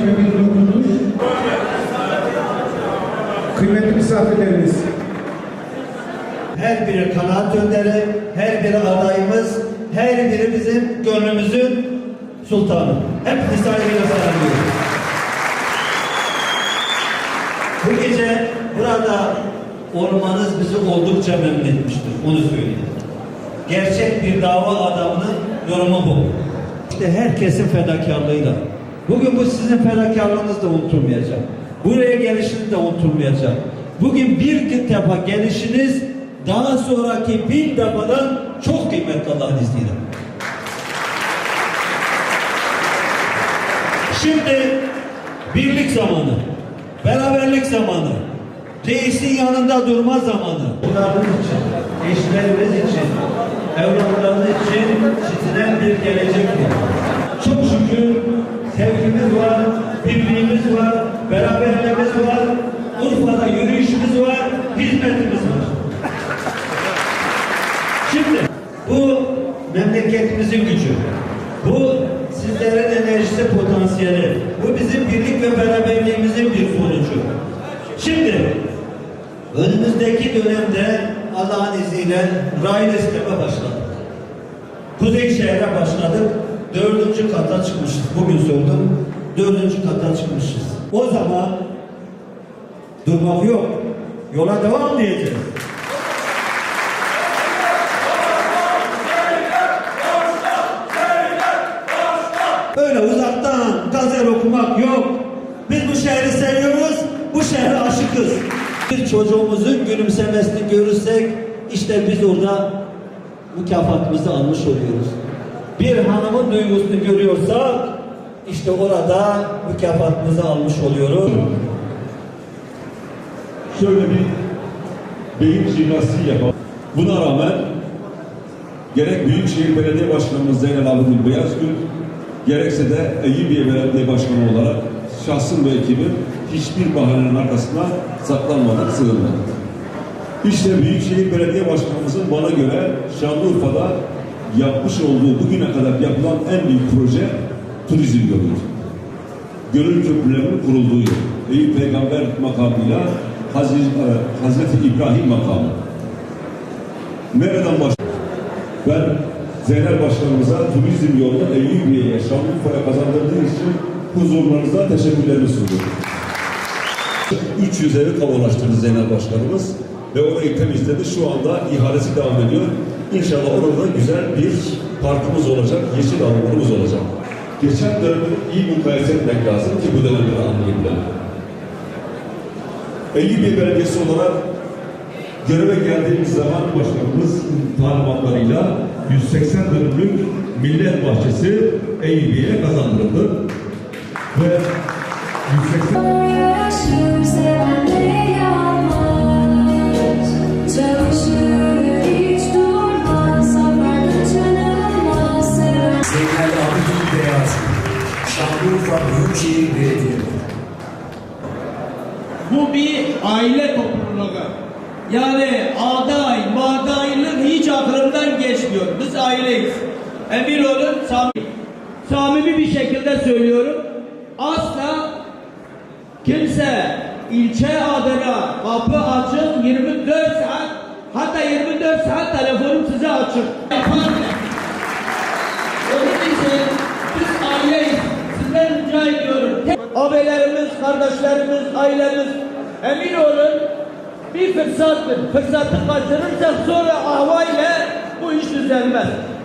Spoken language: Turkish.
Cemil Durmuş. Kıymetli misafirlerimiz, Her biri kanaat önderi, her biri adayımız, her biri bizim gönlümüzün sultanı. Hepinizi saygıyla selamlıyorum. Bu gece burada olmanız bizi oldukça memnun etmiştir. Onu söyleyeyim. Gerçek bir dava adamının yorumu bu. İşte herkesin fedakarlığıyla. Bugün bu sizin fedakarlığınız da unutulmayacak. Buraya gelişiniz de unutulmayacak. Bugün bir defa gelişiniz daha sonraki bin defadan çok kıymetli Allah'ın izniyle. Şimdi birlik zamanı, beraberlik zamanı, reisin yanında durma zamanı. Bunların için, eşlerimiz için, evlatlarımız için çizilen bir gelecektir. Çok beraberliğimiz var, Urfa'da yürüyüşümüz var, hizmetimiz var. Şimdi bu memleketimizin gücü. Bu sizlerin enerjisi potansiyeli. Bu bizim birlik ve beraberliğimizin bir sonucu. Şimdi önümüzdeki dönemde Allah'ın izniyle raylı sisteme başladık. Kuzey şehre başladık. Dördüncü kata çıkmışız. Bugün sordum. Dördüncü kata çıkmışız. O zaman durmak yok. Yola devam diyeceğiz. Öyle uzaktan gazel okumak yok. Biz bu şehri seviyoruz, bu şehre aşıkız. Bir çocuğumuzun gülümsemesini görürsek işte biz orada mükafatımızı almış oluyoruz. Bir hanımın duygusunu görüyorsak işte orada mükafatımızı almış oluyoruz. Şöyle bir beyin jimnastiği yapalım. Buna rağmen gerek Büyükşehir Belediye Başkanımız Zeynel Abidin Beyazgül gerekse de Eyüpiye Belediye Başkanı olarak şahsım ve ekibim hiçbir bahanenin arkasına saklanmadık, sığınmadık. İşte Büyükşehir Belediye Başkanımızın bana göre Şanlıurfa'da yapmış olduğu bugüne kadar yapılan en büyük proje turizm yoludur. Gönül köprülerinin kurulduğu yer. Eyüp Peygamber makamıyla Hazir, e, Hazreti İbrahim makamı. Nereden başlıyor? Ben Zeynel Başkanımıza turizm yolunda Eyyubiye'ye, Şanlıurfa'ya kazandırdığı için huzurlarınıza teşekkürlerimi sunuyorum. 300 evi kavalaştırdı Zeynel Başkanımız ve orayı temizledi. Şu anda ihalesi devam ediyor. İnşallah orada güzel bir parkımız olacak, yeşil alanlarımız olacak. Geçen dönemi iyi mukayese etmek lazım ki bu dönemde anlayabilirim. 51 belediyesi olarak göreve geldiğimiz zaman başkanımız talimatlarıyla 180 dönümlük millet bahçesi Eyüp'e kazandırıldı. Ve 180... Şanlıurfa Büyükşehir Belediyesi bu bir aile topluluğu. Yani aday, madaylık hiç aklımdan geçmiyor. Biz aileyiz. Emir olun, samimi. Samimi bir şekilde söylüyorum. Asla kimse ilçe adına kapı açık 24 saat hatta 24 saat telefonum size açık. Ailemiz emin olun bir fırsattır. Fırsatı kaçırırsak sonra ahva ile bu iş düzelmez.